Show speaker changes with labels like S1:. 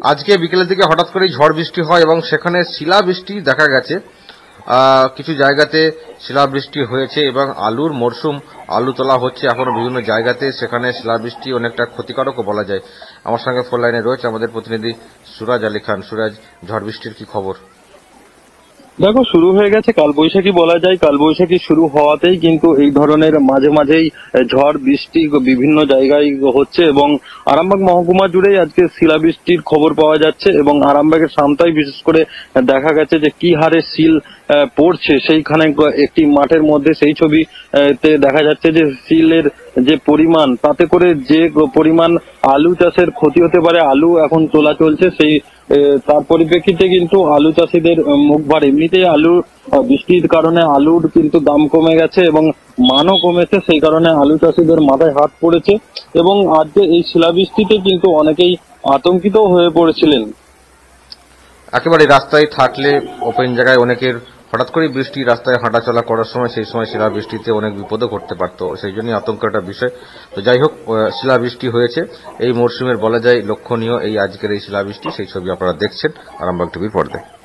S1: আজকে বিকেলের দিকে হঠাৎ করেই ঝড় বৃষ্টি হয় এবং সেখানে শিলাবৃষ্টি দেখা গেছে। কিছু জায়গাতে শিলাবৃষ্টি হয়েছে এবং আলুর মরশুম আলু তোলা হচ্ছে এখনও বিভিন্ন জায়গাতে। সেখানে শিলাবৃষ্টি অনেকটা ক্ষতিকারকও বলা যায়। আমার সঙ্গে ফোন লাইনে রয়েছে আমাদের প্রতিনিধি সুরাজ আলী খান। সুরাজ, ঝড় বৃষ্টির কি খবর?
S2: দেখো, শুরু হয়ে গেছে কালবৈশাখী বলা যায়। কালবৈশাখী শুরু হওয়াতেই কিন্তু এই ধরনের মাঝে মাঝেই ঝড়, বৃষ্টি বিভিন্ন জায়গায় হচ্ছে এবং আরামবাগ মহকুমা জুড়েই আজকে শিলাবৃষ্টির খবর পাওয়া যাচ্ছে এবং আরামবাগের সামতাই বিশেষ করে দেখা গেছে যে কি হারে শিল পড়ছে। সেইখানে একটি মাঠের মধ্যে সেই ছবি তে দেখা যাচ্ছে যে শিলের যে পরিমাণ, তাতে করে যে পরিমাণ আলু চাষের ক্ষতি হতে পারে, আলু এখন তোলা চলছে, সেই তার পরিপ্রেক্ষিতে কিন্তু আলু চাষিদের মুখ ভার। এমনিতেই আলু বৃষ্টির কারণে আলুর কিন্তু দাম কমে গেছে এবং মানও কমেছে, সেই কারণে আলু চাষিদের মাথায় হাত পড়েছে এবং আজকে এই শিলাবৃষ্টিতে কিন্তু অনেকেই আতঙ্কিত হয়ে পড়েছিলেন।
S1: একেবারে রাস্তায় থাকলে ওপেন জায়গায় অনেকের হঠাৎ করে বৃষ্টি রাস্তায় হাঁটাচলা করার সময়, সেই সময় শিলাবৃষ্টিতে অনেক বিপদও ঘটতে পারত। সেই জন্যই আতঙ্ক একটা বিষয়। তো যাই হোক শিলা শিলাবৃষ্টি হয়েছে। এই মরশুমের বলা যায় লক্ষণীয় এই আজকের এই শিলাবৃষ্টি। সেই ছবি আপনারা দেখছেন, আরামবাগ টিভির পর্দায়।